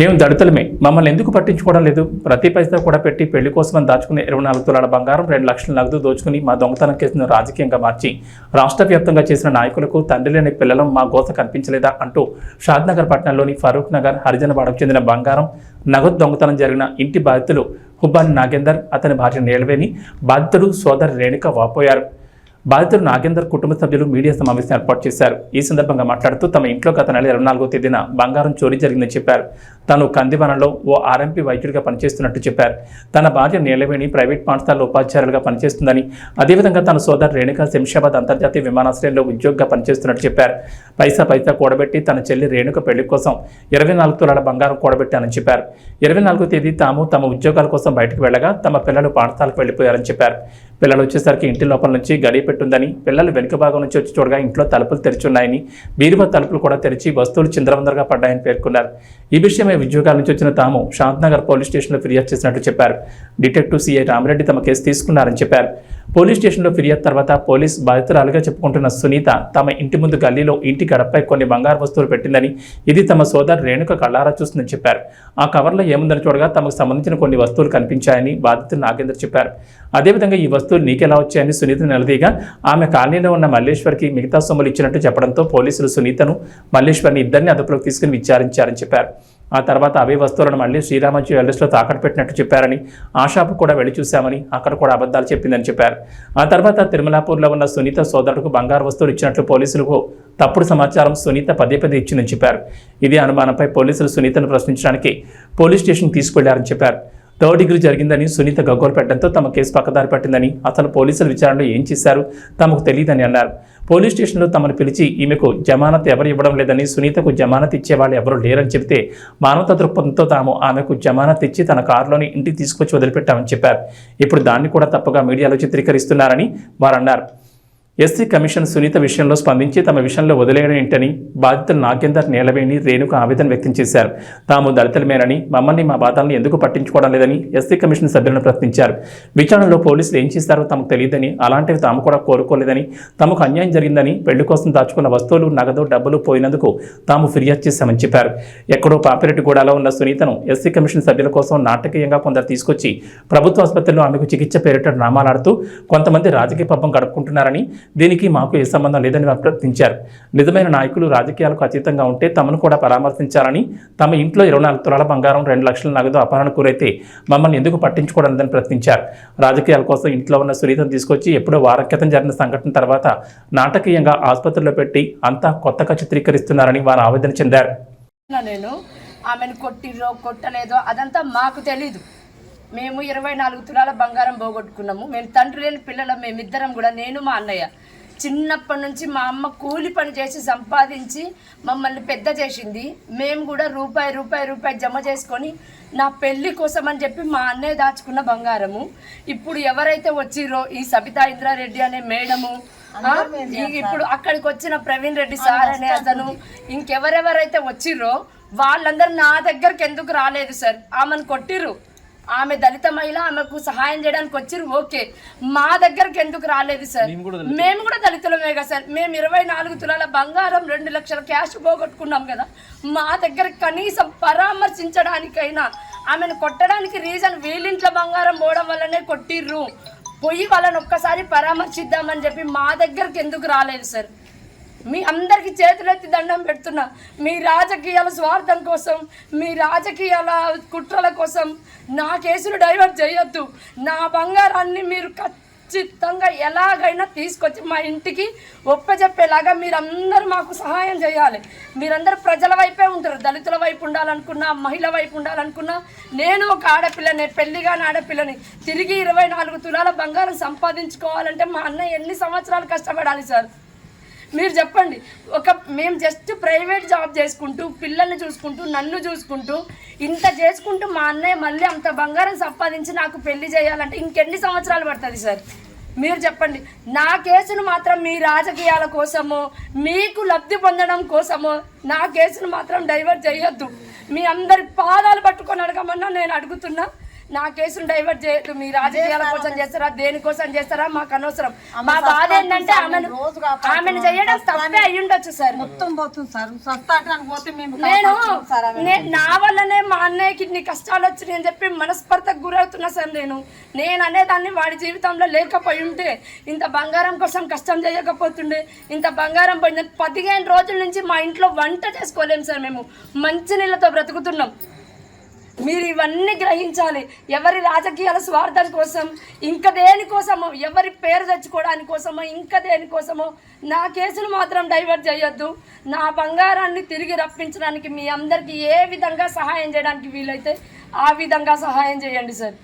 మేము దళితులమే. మమ్మల్ని ఎందుకు పట్టించుకోవడం లేదు? ప్రతి పైసా కూడా పెట్టి పెళ్ళి కోసం దాచుకునే ఇరవై నాలుగు తులాల బంగారం రెండు లక్షల నగదు దోచుకుని మా దొంగతనం కేసును రాజకీయంగా మార్చి రాష్ట్ర వ్యాప్తంగా చేసిన నాయకులకు తండ్రి లేని పిల్లలం మా గోత కనిపించలేదా అంటూ షాద్నగర్ పట్టణంలోని ఫరూక్ నగర్ హరిజనవాడకు చెందిన బంగారం నగదు దొంగతనం జరిగిన ఇంటి బాధితులు హుబ్బాన్ నాగేందర్ అతని భార్య నీలవేణి బాధితుడు సోదరి రేణుక వాపోయారు. బాధితుడు నాగేందర్ కుటుంబ సభ్యులు మీడియా సమావేశం ఏర్పాటు చేశారు. ఈ సందర్భంగా మాట్లాడుతూ తమ ఇంట్లో గత నెల ఇరవై నాలుగో తేదీన బంగారం చోరీ జరిగిందని చెప్పారు. తాను కందివనంలో ఓ ఆర్ఎంపీ వైద్యుడిగా పనిచేస్తున్నట్టు చెప్పారు. తన భార్య నీలవేణి ప్రైవేట్ పాఠశాలలో ఉపాధ్యాయులుగా పనిచేస్తుందని అదేవిధంగా తన సోదరు రేణుక శంషాబాద్ అంతర్జాతీయ విమానాశ్రయంలో ఉద్యోగిగా పనిచేస్తున్నట్టు చెప్పారు. పైసా పైసా కూడబెట్టి తన చెల్లి రేణుక పెళ్ళి కోసం ఇరవై నాలుగు తులాల బంగారం కూడబెట్టానని చెప్పారు. ఇరవై నాలుగో తేదీ తాము తమ ఉద్యోగాల కోసం బయటకు వెళ్ళగా తమ పిల్లలు పాఠశాలకు వెళ్ళిపోయారని చెప్పారు. పిల్లలు వచ్చేసరికి ఇంటి లోపల నుంచి గడియ పెట్టుందని పిల్లలు వెనుక భాగం నుంచి వచ్చి చూడగా ఇంట్లో తలుపులు తెరిచున్నాయని బీరువా తలుపులు కూడా తెరిచి వస్తువులు చిందరవందరగా పడ్డాయని పేర్కొన్నారు. ఈ విషయమై ఉద్యోగాల నుంచి వచ్చిన తాము శాంత్నగర్ పోలీస్ స్టేషన్లో ఫిర్యాదు చేసినట్టు చెప్పారు. డిటెక్టివ్ సిఐ రామిరెడ్డి తమ కేసు తీసుకున్నారని చెప్పారు. పోలీస్ స్టేషన్లో ఫిర్యాదు తర్వాత పోలీస్ బాధితురాలుగా చెప్పుకుంటున్న సునీత తమ ఇంటి ముందు గల్లీలో ఇంటి గడపపై కొన్ని బంగారు వస్తువులు పెట్టిందని ఇది తమ సోదరు రేణుక కళ్ళారా చూస్తుందని చెప్పారు. ఆ కవర్లో ఏముందని చూడగా తమకు సంబంధించిన కొన్ని వస్తువులు కనిపించాయని బాధితులు నాగేందర్ చెప్పారు. అదేవిధంగా ఈ వస్తువు వస్తువులు నీకెలా వచ్చాయని సునీత నిలదీగా ఆమె కాలనీలో ఉన్న మల్లేశ్వర్కి మిగతా సొమ్ములు ఇచ్చినట్టు చెప్పడంతో పోలీసులు సునీతను మల్లేశ్వర్ని ఇద్దరిని అదుపులోకి తీసుకుని విచారించారని చెప్పారు. ఆ తర్వాత అవే వస్తువులను మళ్ళీ శ్రీరామ జ్యువెలర్స్లో తాకట్టు పెట్టినట్టు చెప్పారని ఆ షాపు కూడా వెళ్ళి చూశామని అక్కడ కూడా అబద్ధాలు చెప్పిందని చెప్పారు. ఆ తర్వాత తిరుమలాపూర్లో ఉన్న సునీత సోదరుడుకు బంగారు వస్తువులు ఇచ్చినట్లు పోలీసులకు తప్పుడు సమాచారం సునీత పదే పదే ఇచ్చిందని చెప్పారు. ఇదే అనుమానంపై పోలీసులు సునీతను ప్రశ్నించడానికి పోలీస్ స్టేషన్ తీసుకెళ్ళారని చెప్పారు. థర్డ్ డిగ్రీ జరిగిందని సునీత గగ్గోలు పెట్టడంతో తమ కేసు పక్కదారి పట్టిందని అసలు పోలీసుల విచారణలో ఏం చేశారు తమకు తెలియదని అన్నారు. పోలీస్ స్టేషన్లో తమను పిలిచి ఈమెకు జమానత్ ఎవరు ఇవ్వడం లేదని సునీతకు జమానత్ ఇచ్చేవాళ్ళు ఎవరు లేరని చెబితే మానవత దృక్పథంతో తాము ఆమెకు జమానత్ ఇచ్చి తన కారులోని ఇంటికి తీసుకొచ్చి వదిలిపెట్టామని చెప్పారు. ఇప్పుడు దాన్ని కూడా తప్పుగా మీడియాలో చిత్రీకరిస్తున్నారని వారన్నారు. ఎస్సీ కమిషన్ సునీత విషయంలో స్పందించి తమ విషయంలో వదిలేయడం ఏంటని బాధితులు నాగేందర్ నీలవేణి రేణుక ఆవేదన వ్యక్తం చేశారు. తాము దళితులమేనని మమ్మల్ని మా బాధలను ఎందుకు పట్టించుకోవడం లేదని ఎస్సీ కమిషన్ సభ్యులను ప్రశ్నించారు. విచారణలో పోలీసులు ఏం చేస్తారో తమకు తెలియదని అలాంటివి తాము కూడా కోరుకోలేదని తమకు అన్యాయం జరిగిందని పెళ్ళి కోసం దాచుకున్న వస్తువులు నగదు డబ్బులు పోయినందుకు తాము ఫిర్యాదు చేశామని చెప్పారు. ఎక్కడో పాపిరెడ్డిగూడలో ఉన్న సునీతను ఎస్సీ కమిషన్ సభ్యుల కోసం నాటకీయంగా కొందరు తీసుకొచ్చి ప్రభుత్వ ఆసుపత్రిలో ఆమెకు చికిత్స పేరిట నామాలాడుతూ కొంతమంది రాజకీయ పబ్బం గడుపుకుంటున్నారని దీనికి మాకు ఏ సంబంధం లేదని వారు నిజమైన నాయకులు రాజకీయాలకు అతీతంగా ఉంటే తమను కూడా పరామర్శించాలని తమ ఇంట్లో ఇరవై నాలుగు తులాల బంగారం రెండు లక్షల నగదు అపహరణ కూరైతే మమ్మల్ని ఎందుకు పట్టించుకోవడం లేదని ప్రశ్నించారు. రాజకీయాల కోసం ఇంట్లో ఉన్న సునీతను తీసుకొచ్చి ఎప్పుడో వారం క్రితం జరిగిన సంఘటన తర్వాత నాటకీయంగా ఆసుపత్రిలో పెట్టి అంతా కొత్తగా చిత్రీకరిస్తున్నారని వారు ఆవేదన చెందారు. నేను ఆమెను కొట్టిర్రో కొట్టలేదో అదంతా మాకు తెలీదు. మేము ఇరవై నాలుగు తులాల బంగారం పోగొట్టుకున్నాము. మేము తండ్రి లేని పిల్లలం మేమిద్దరం కూడా నేను మా అన్నయ్య. చిన్నప్పటి నుంచి మా అమ్మ కూలి పని చేసి సంపాదించి మమ్మల్ని పెద్ద చేసింది. మేము కూడా రూపాయి రూపాయి రూపాయి జమ చేసుకొని నా పెళ్ళి కోసం అని చెప్పి మా అన్నయ్య దాచుకున్న బంగారము. ఇప్పుడు ఎవరైతే వచ్చిర్రో ఈ సబితా ఇంద్రారెడ్డి అనే మేడము ఇప్పుడు అక్కడికి వచ్చిన ప్రవీణ్ రెడ్డి సార్ అనే అతను ఇంకెవరెవరైతే వచ్చిర్రో వాళ్ళందరూ నా దగ్గరికి ఎందుకు రాలేదు సార్? ఆమెను కొట్టిర్రు. ఆమె దళిత మహిళ ఆమెకు సహాయం చేయడానికి వచ్చిర్రు ఓకే. మా దగ్గరికి ఎందుకు రాలేదు సార్? మేము కూడా దళితులమే. కదా సార్. మేము ఇరవై నాలుగు తులాల బంగారం రెండు లక్షల క్యాష్ పోగొట్టుకున్నాం కదా. మా దగ్గర కనీసం పరామర్శించడానికైనా ఆమెను కొట్టడానికి రీజన్ వీళ్ళింట్లో బంగారం పోవడం వల్లనే కొట్టిర్రు. పోయి వాళ్ళని ఒక్కసారి పరామర్శిద్దామని చెప్పి మా దగ్గరికి ఎందుకు రాలేదు సార్? మీ అందరికీ చేతులెత్తి దండం పెడుతున్నా. మీ రాజకీయాల స్వార్థం కోసం మీ రాజకీయాల కుట్రల కోసం నా కేసులు డైవర్ట్ చేయొద్దు. నా బంగారాన్ని మీరు ఖచ్చితంగా ఎలాగైనా తీసుకొచ్చి మా ఇంటికి ఒప్పజెప్పేలాగా మీరందరూ మాకు సహాయం చేయాలి. మీరందరూ ప్రజల వైపే ఉంటారు. దళితుల వైపు ఉండాలనుకున్నా మహిళ వైపు ఉండాలనుకున్నా నేను ఒక ఆడపిల్లని పెళ్ళిగాని ఆడపిల్లని తిరిగి ఇరవై నాలుగు తులాల బంగారం సంపాదించుకోవాలంటే మా అన్న ఎన్ని సంవత్సరాలు కష్టపడాలి సార్? మీరు చెప్పండి. ఒక మేము జస్ట్ ప్రైవేట్ జాబ్ చేసుకుంటూ పిల్లల్ని చూసుకుంటూ నన్ను చూసుకుంటూ ఇంత చేసుకుంటూ మా అన్నయ్య మళ్ళీ అంత బంగారం సంపాదించి నాకు పెళ్ళి చేయాలంటే ఇంకెన్ని సంవత్సరాలు పడుతుంది సార్? మీరు చెప్పండి. నా కేసును మాత్రం మీ రాజకీయాల కోసమో మీకు లబ్ధి పొందడం కోసమో నా కేసును మాత్రం డైవర్ట్ చేయొద్దు. మీ అందరి పాదాలు పట్టుకొని అడగమన్నా నేను అడుగుతున్నా. నా కేసును డైవర్ట్ చేయొద్దు. మీ రాజకీయాల కోసం చేస్తారా? దేనికోసం చేస్తారా? మాకు అనవసరం. మా బాధ ఏంటంటే ఆమెను ఆమెను చేయడం తప్పే అయి ఉండొచ్చు సార్. మొత్తం పోతుంది సార్. పోతే నేను నే- వల్లనే మా అన్నయ్యకి ఇన్ని కష్టాలు వచ్చినాయి అని చెప్పి మనస్పర్ధకు గురవుతున్నా సార్ నేను. నేను అనేదాన్ని వాడి జీవితంలో లేకపోయి ఉంటే ఇంత బంగారం కోసం కష్టం చేయకపోతుండే ఇంత బంగారం పోయింది పదిహేను రోజుల నుంచి మా ఇంట్లో వంట చేసుకోలేము సార్ మేము. మంచినీళ్ళతో బ్రతుకుతున్నాం. మీరు ఇవన్నీ గ్రహించాలి. ఎవరి రాజకీయాల స్వార్థం కోసం ఇంకా దేనికోసమో ఎవరి పేరు తెచ్చుకోవడానికి కోసమో ఇంకా దేనికోసమో నా కేసును మాత్రం డైవర్ట్ చేయొద్దు. నా బంగారాన్ని తిరిగి రప్పించడానికి మీ అందరికీ ఏ విధంగా సహాయం చేయడానికి వీలైతే ఆ విధంగా సహాయం చేయండి సార్.